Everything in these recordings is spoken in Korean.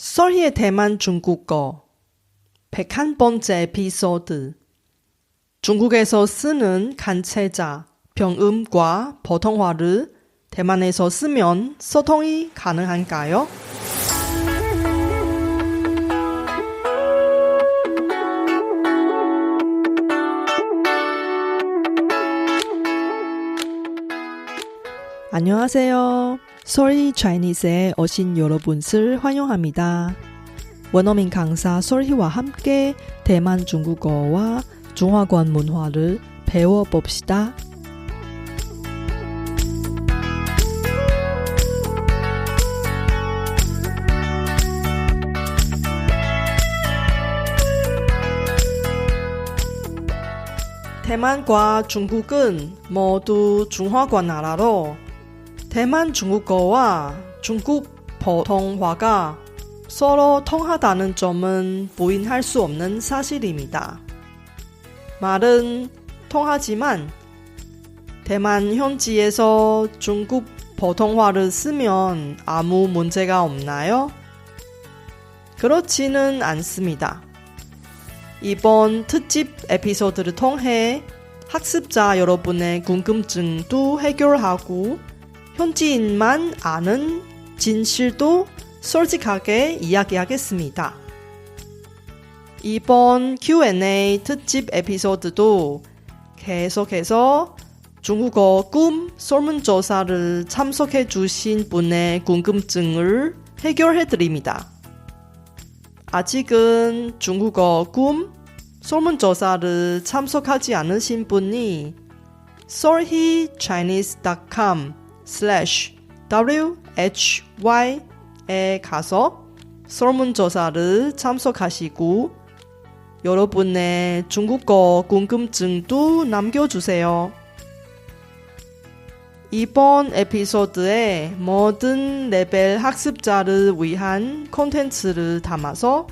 썰희의 대만 중국어 101번째 에피소드 중국에서 쓰는 간체자 병음과 보통화를 대만에서 쓰면 소통이 가능한가요? 안녕하세요. 솔희 차이니스에 오신 여러분을 환영합니다. 원어민 강사 솔희와 함께 대만 중국어와 중화권 문화를 배워봅시다. 대만과 중국은 모두 중화권 나라로 대만 중국어와 중국 보통화가 서로 통하다는 점은 부인할 수 없는 사실입니다. 말은 통하지만 대만 현지에서 중국 보통화를 쓰면 아무 문제가 없나요? 그렇지는 않습니다. 이번 특집 에피소드를 통해 학습자 여러분의 궁금증도 해결하고 현지인만 아는 진실도 솔직하게 이야기하겠습니다. 이번 Q&A 특집 에피소드도 계속해서 중국어 꿈 설문조사를 참석해 주신 분의 궁금증을 해결해 드립니다. 아직은 중국어 꿈 설문조사를 참석하지 않으신 분이 solhechinese.com slash why에 가서 설문조사를 참석하시고 여러분의 중국어 궁금증도 남겨주세요. 이번 에피소드에 모든 레벨 학습자를 위한 콘텐츠를 담아서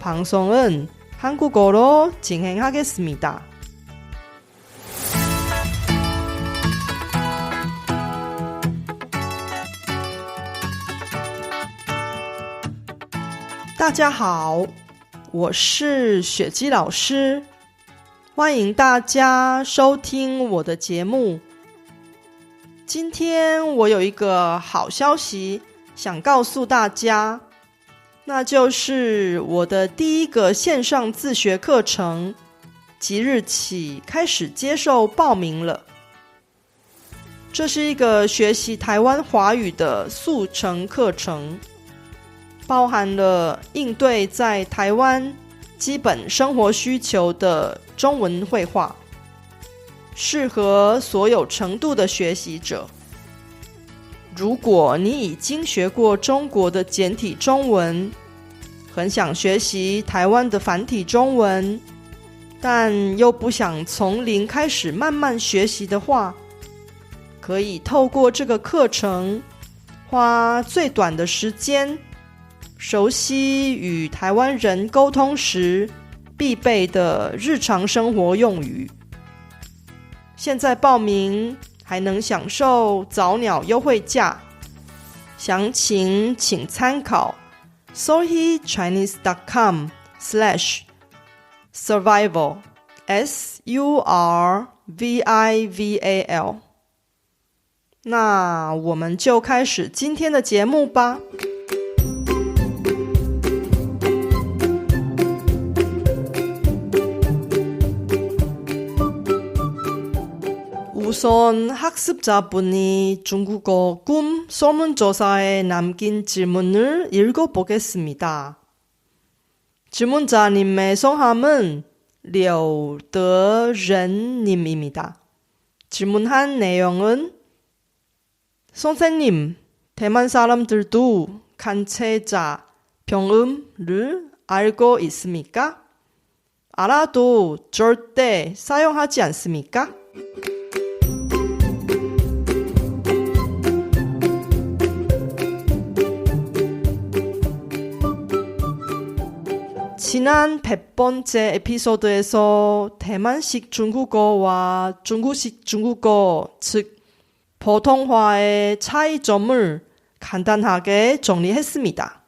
방송은 한국어로 진행하겠습니다. 大家好，我是雪姬老师，欢迎大家收听我的节目。今天我有一个好消息想告诉大家，那就是我的第一个线上自学课程即日起开始接受报名了。这是一个学习台湾华语的速成课程。包含了应对在台湾基本生活需求的中文绘画，适合所有程度的学习者。如果你已经学过中国的简体中文，很想学习台湾的繁体中文，但又不想从零开始慢慢学习的话，可以透过这个课程，花最短的时间。熟悉与台湾人沟通时必备的日常生活用语。现在报名还能享受早鸟优惠价，详情请参考 sohi chinese dot com slash survival s u r v i v a l。那我们就开始今天的节目吧。 우선 학습자분이 중국어 꿈 설문조사에 남긴 질문을 읽어보겠습니다. 질문자님의 성함은 려더ren님입니다. 질문한 내용은 선생님, 대만 사람들도 간체자, 병음을 알고 있습니까? 알아도 절대 사용하지 않습니까? 지난 100번째 에피소드에서 대만식 중국어와 중국식 중국어, 즉, 보통화의 차이점을 간단하게 정리했습니다.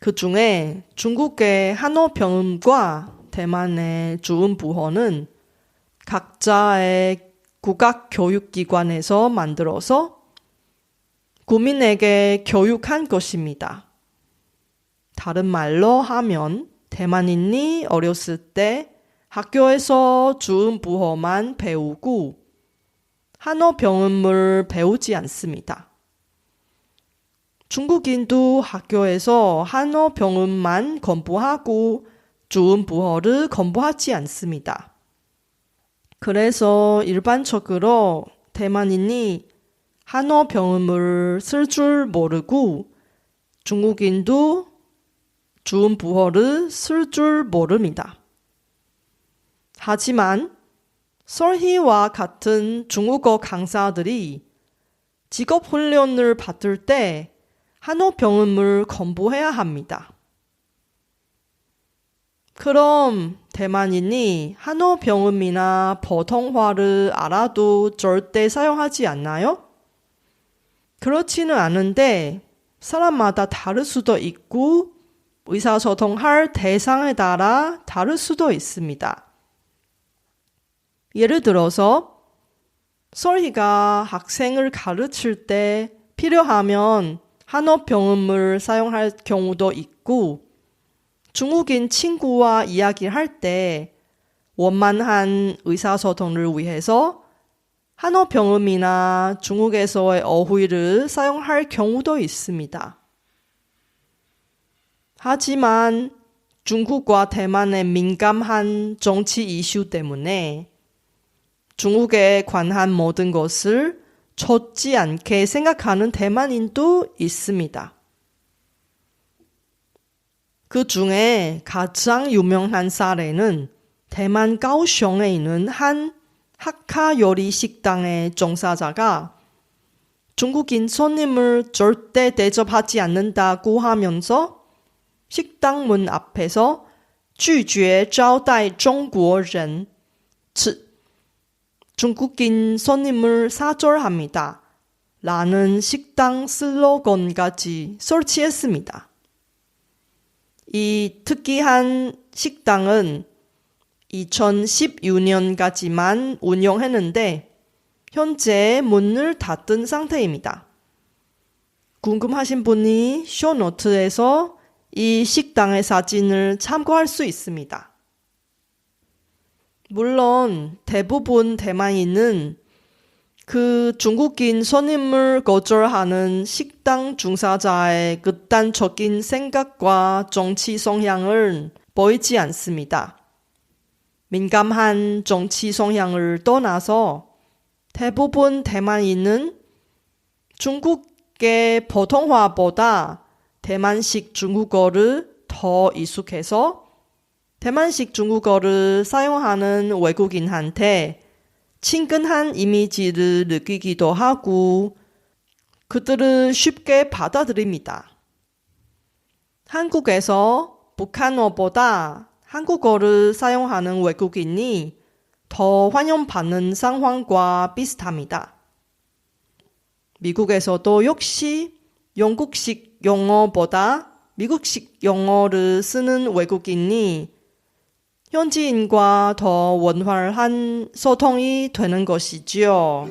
그 중에 중국의 한어 병음과 대만의 주음 부호는 각자의 국악 교육기관에서 만들어서 국민에게 교육한 것입니다. 다른 말로 하면 대만인이 어렸을 때 학교에서 주음부호만 배우고 한어 병음을 배우지 않습니다. 중국인도 학교에서 한어 병음만 공부하고 주음 부호를 공부하지 않습니다. 그래서 일반적으로 대만인이 한어 병음을 쓸 줄 모르고 중국인도 주음 부호를 쓸 줄 모릅니다. 하지만 설희와 같은 중국어 강사들이 직업 훈련을 받을 때 한어 병음을 공부해야 합니다. 그럼 대만인이 한어 병음이나 보통화를 알아도 절대 사용하지 않나요? 그렇지는 않은데 사람마다 다를 수도 있고 의사소통할 대상에 따라 다를 수도 있습니다. 예를 들어서 설희가 학생을 가르칠 때 필요하면 한어 병음을 사용할 경우도 있고 중국인 친구와 이야기할 때 원만한 의사소통을 위해서 한어 병음이나 중국에서의 어휘를 사용할 경우도 있습니다. 하지만 중국과 대만의 민감한 정치 이슈 때문에 중국에 관한 모든 것을 젖지 않게 생각하는 대만인도 있습니다. 그 중에 가장 유명한 사례는 대만 가오슝에 있는 한 학카 요리 식당의 종사자가 중국인 손님을 절대 대접하지 않는다고 하면서 식당 문 앞에서 拒绝招待中国人, 즉 중국인 손님을 사절합니다. 라는 식당 슬로건까지 설치했습니다. 이 특이한 식당은 2016년까지만 운영했는데 현재 문을 닫은 상태입니다. 궁금하신 분이 쇼노트에서 이 식당의 사진을 참고할 수 있습니다. 물론 대부분 대만인은 그 중국인 손님을 거절하는 식당 중사자의 극단적인 생각과 정치 성향을 보이지 않습니다. 민감한 정치 성향을 떠나서 대부분 대만인은 중국의 보통화보다 대만식 중국어를 더 익숙해서 대만식 중국어를 사용하는 외국인한테 친근한 이미지를 느끼기도 하고 그들을 쉽게 받아들입니다. 한국에서 북한어보다 한국어를 사용하는 외국인이 더 환영받는 상황과 비슷합니다. 미국에서도 역시 영국식 영어보다 미국식 영어를 쓰는 외국인이 현지인과 더 원활한 소통이 되는 것이지요.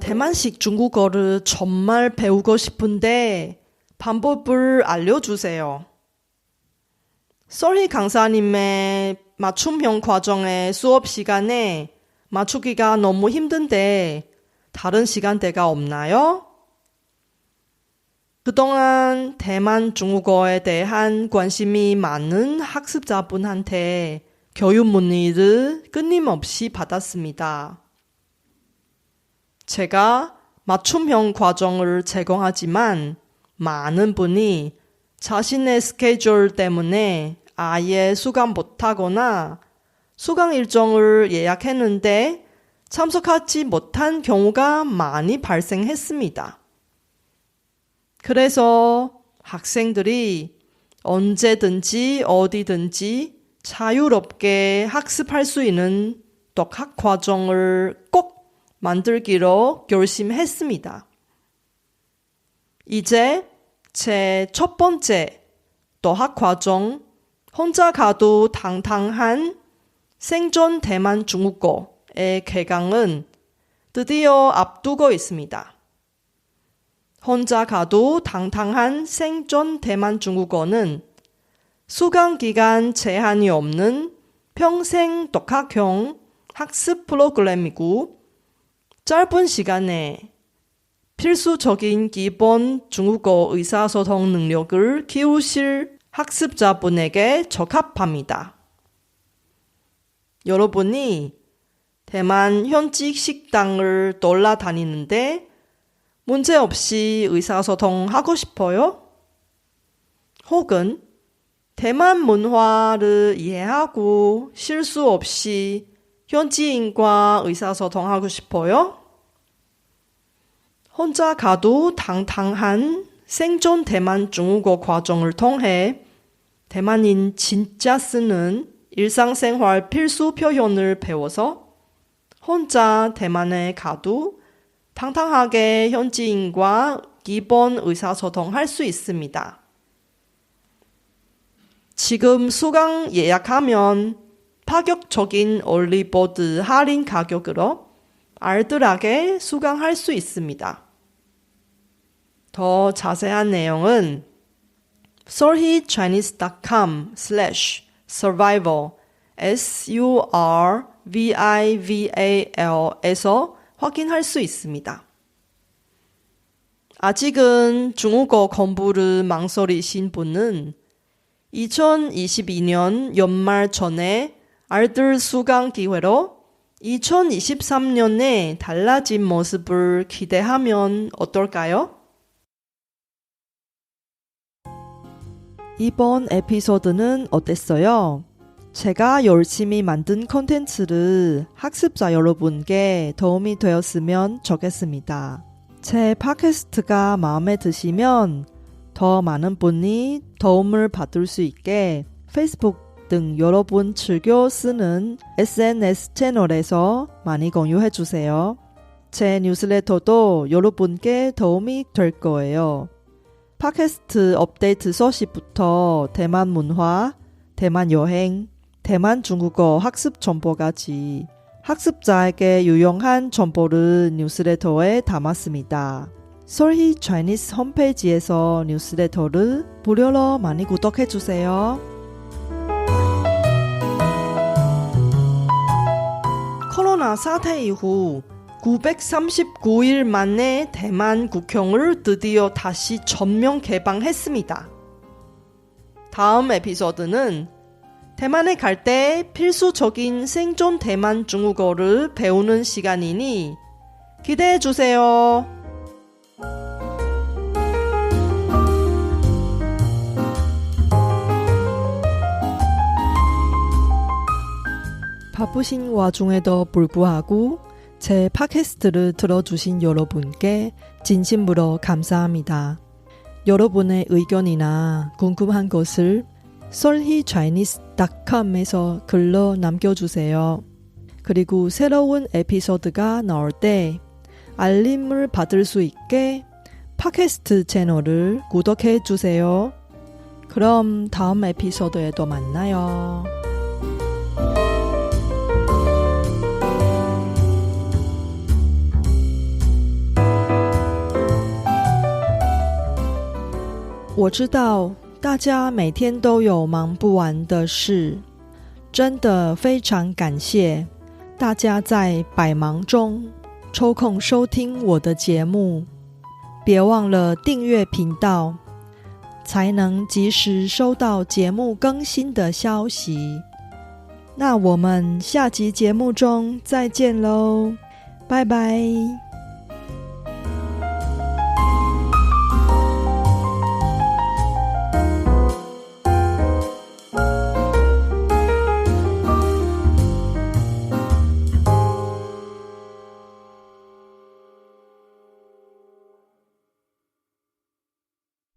대만식 중국어를 정말 배우고 싶은데 방법을 알려주세요. 썰희 강사님의 맞춤형 과정의 수업 시간에 맞추기가 너무 힘든데 다른 시간대가 없나요? 그동안 대만 중국어에 대한 관심이 많은 학습자분한테 교육 문의를 끊임없이 받았습니다. 제가 맞춤형 과정을 제공하지만 많은 분이 자신의 스케줄 때문에 아예 수강 못하거나 수강 일정을 예약했는데 참석하지 못한 경우가 많이 발생했습니다. 그래서 학생들이 언제든지 어디든지 자유롭게 학습할 수 있는 독학 과정을 꼭 만들기로 결심했습니다. 이제 제 첫 번째 도학 과정 혼자 가도 당당한 생존 대만 중국어의 개강은 드디어 앞두고 있습니다. 혼자 가도 당당한 생존 대만 중국어는 수강 기간 제한이 없는 평생 독학형 학습 프로그램이고 짧은 시간에 필수적인 기본 중국어 의사소통 능력을 키우실 학습자분에게 적합합니다. 여러분이 대만 현지 식당을 돌아다니는데 문제없이 의사소통하고 싶어요? 혹은 대만 문화를 이해하고 실수 없이 현지인과 의사소통하고 싶어요? 혼자 가도 당당한 생존 대만 중국어 과정을 통해 대만인 진짜 쓰는 일상생활 필수 표현을 배워서 혼자 대만에 가도 당당하게 현지인과 기본 의사소통할 수 있습니다. 지금 수강 예약하면 파격적인 올리보드 할인 가격으로 알뜰하게 수강할 수 있습니다. 더 자세한 내용은 solhichinese.com slash survival s-u-r-v-i-v-a-l에서 확인할 수 있습니다. 아직은 중국어 공부를 망설이신 분은 2022년 연말 전에 알뜰 수강 기회로 2023년에 달라진 모습을 기대하면 어떨까요? 이번 에피소드는 어땠어요? 제가 열심히 만든 컨텐츠를 학습자 여러분께 도움이 되었으면 좋겠습니다. 제 팟캐스트가 마음에 드시면 더 많은 분이 도움을 받을 수 있게 페이스북 등 여러분 즐겨 쓰는 SNS 채널에서 많이 공유해 주세요. 제 뉴스레터도 여러분께 도움이 될 거예요. 팟캐스트 업데이트 소식부터 대만 문화, 대만 여행, 대만 중국어 학습 정보까지 학습자에게 유용한 정보를 뉴스레터에 담았습니다. 솔희 차이니스 홈페이지에서 뉴스레터를 무료로 많이 구독해 주세요. 코로나 사태 이후 939일 만에 대만 국경을 드디어 다시 전면 개방했습니다. 다음 에피소드는 대만에 갈 때 필수적인 생존 대만 중국어를 배우는 시간이니 기대해 주세요. 바쁘신 와중에도 불구하고 제 팟캐스트를 들어주신 여러분께 진심으로 감사합니다. 여러분의 의견이나 궁금한 것을 solhichinese.com에서 글로 남겨주세요. 그리고 새로운 에피소드가 나올 때 알림을 받을 수 있게 팟캐스트 채널을 구독해 주세요. 그럼 다음 에피소드에도 만나요. 我知道大家每天都有忙不完的事，真的非常感谢大家在百忙中抽空收听我的节目。别忘了订阅频道，才能及时收到节目更新的消息。那我们下集节目中再见喽，拜拜。